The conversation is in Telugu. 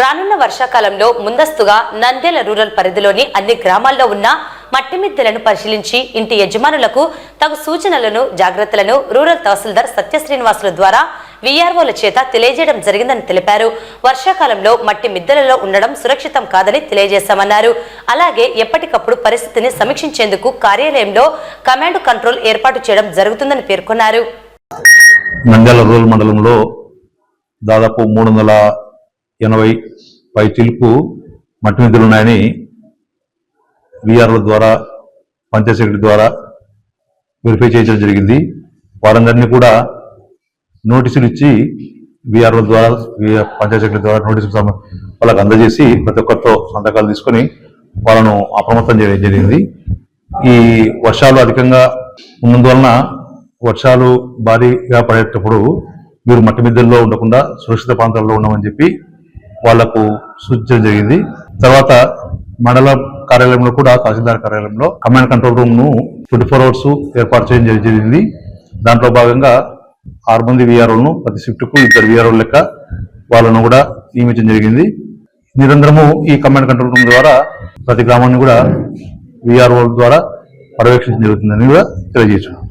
రానున్న వర్షాకాలంలో ముందస్తుగా నంద్యాల రూరల్ పరిధిలోని అన్ని గ్రామాల్లో ఉన్న మట్టి మిద్దెలను పరిశీలించి ఇంటి యజమానులకు తగు సూచనలను జాగ్రత్తలను రూరల్ తహసీల్దార్ సత్య శ్రీనివాసుల ద్వారా వీఆర్ఓల చేత తెలియజేయడం జరిగిందని తెలిపారు. వర్షాకాలంలో మట్టి మిద్దెలలో ఉండడం సురక్షితం కాదని తెలియజేశామన్నారు. అలాగే ఎప్పటికప్పుడు పరిస్థితిని సమీక్షించేందుకు కార్యాలయంలో కమాండ్ కంట్రోల్ ఏర్పాటు చేయడం జరుగుతుందని పేర్కొన్నారు. నంద్యాల రూరల్ మండలంలో దాదాపు మూడు వందల ఎనభై పై చిలుపు మట్టి నిధులు ఉన్నాయని విఆర్ఓ ద్వారా పంచాయత్ సెక్రటరీ ద్వారా వెరిఫై చేయడం జరిగింది. వారందరినీ కూడా నోటీసులు ఇచ్చి విఆర్ఓ ద్వారా పంచాయత్ సెక్రటరీ ద్వారా నోటీసులు వాళ్ళకి అందజేసి ప్రతి ఒక్కరితో సంతకాలు తీసుకొని వాళ్ళను అప్రమత్తం చేయడం జరిగింది. ఈ వర్షాలు అధికంగా ఉన్నందువలన వర్షాలు భారీగా పడేటప్పుడు మీరు మట్టి మిద్దెల్లో ఉండకుండా సురక్షిత ప్రాంతాల్లో ఉండమని చెప్పి వాళ్ళకు సూచించడం జరిగింది. తర్వాత మండల కార్యాలయంలో కూడా తహసీల్దార్ కార్యాలయంలో కమాండ్ కంట్రోల్ రూమ్ను ట్వంటీ ఫోర్ అవర్స్ ఏర్పాటు చేయడం జరిగింది. దాంట్లో భాగంగా ఆరు మంది విఆర్ఓలను ప్రతి షిఫ్ట్కు ఇద్దరు విఆర్ఓ లెక్క వాళ్ళను కూడా నియమించడం జరిగింది. నిరంతరము ఈ కమాండ్ కంట్రోల్ రూమ్ ద్వారా ప్రతి గ్రామాన్ని కూడా విఆర్ఓ ద్వారా పర్యవేక్షించడం జరుగుతుందని కూడా తెలియజేస్తున్నాం.